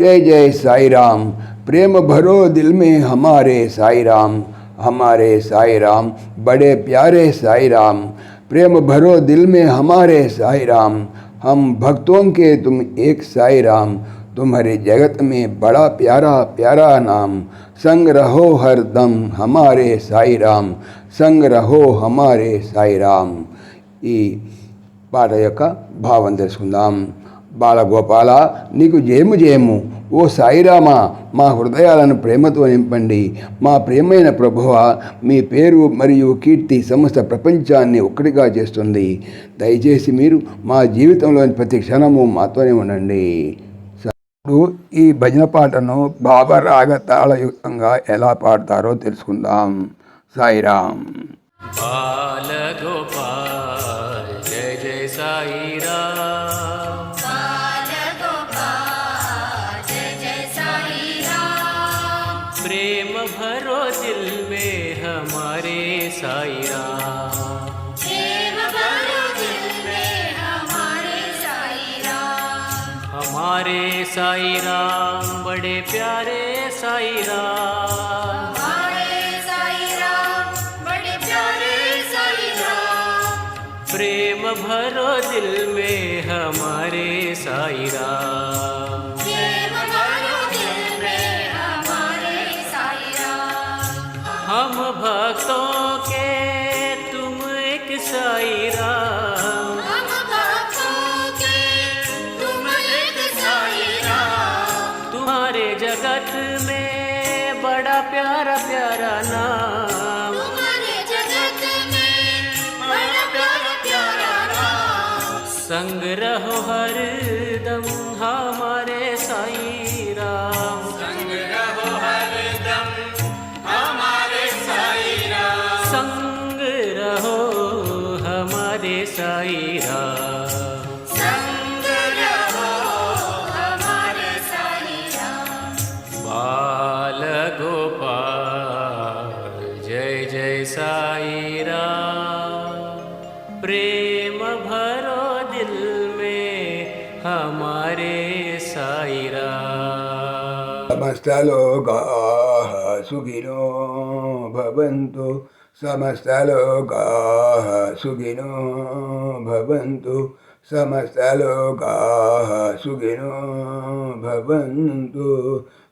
జై జై సాయిరామ్ प्रेम भरो दिल में हमारे साई राम हमारे साई राम बड़े प्यारे साई राम प्रेम भरो दिल में हमारे साई राम हम भक्तों के तुम एक साई राम तुम्हारे जगत में बड़ा प्यारा प्यारा नाम संग रहो हर दम हमारे साई राम संग रहो हमारे साई राम ఈ పాట యొక్క భావం తెలుసుకుందాం బాలగోపాల నీకు జయము జయము. ఓ సాయిరామ మా హృదయాలను ప్రేమతో నింపండి. మా ప్రేమైన ప్రభువ మీ పేరు మరియు కీర్తి సమస్త ప్రపంచాన్ని ఒక్కటిగా చేస్తుంది. దయచేసి మీరు మా జీవితంలోని ప్రతి క్షణము మాతోనే ఉండండి. ఇప్పుడు ఈ భజన పాటను భావరాగ తాళయుక్తంగా ఎలా పాడతారో తెలుసుకుందాం. సాయిరామ్. బాలగోపాల్ జయ జయ సాయిరామ్. दिल में हमारे साई राम हमारे साई राम बड़े प्यारे साई राम प्रेम भरो दिल में हमारे साई राम हम भक्तों के तुम एक साई राम तुम्हारे जगत में बड़ा प्यारा प्यारा नाम। संग रहो हर दम हमारे साई राम संग रहो साई राम प्रेम भरो दिल में हमारे साई राम समस्तलोकाः सुखिनो भवन्तु, समस्तलोकाः सुखिनो भवन्तु, समस्तलोकाः सुखिनो भवन्तु।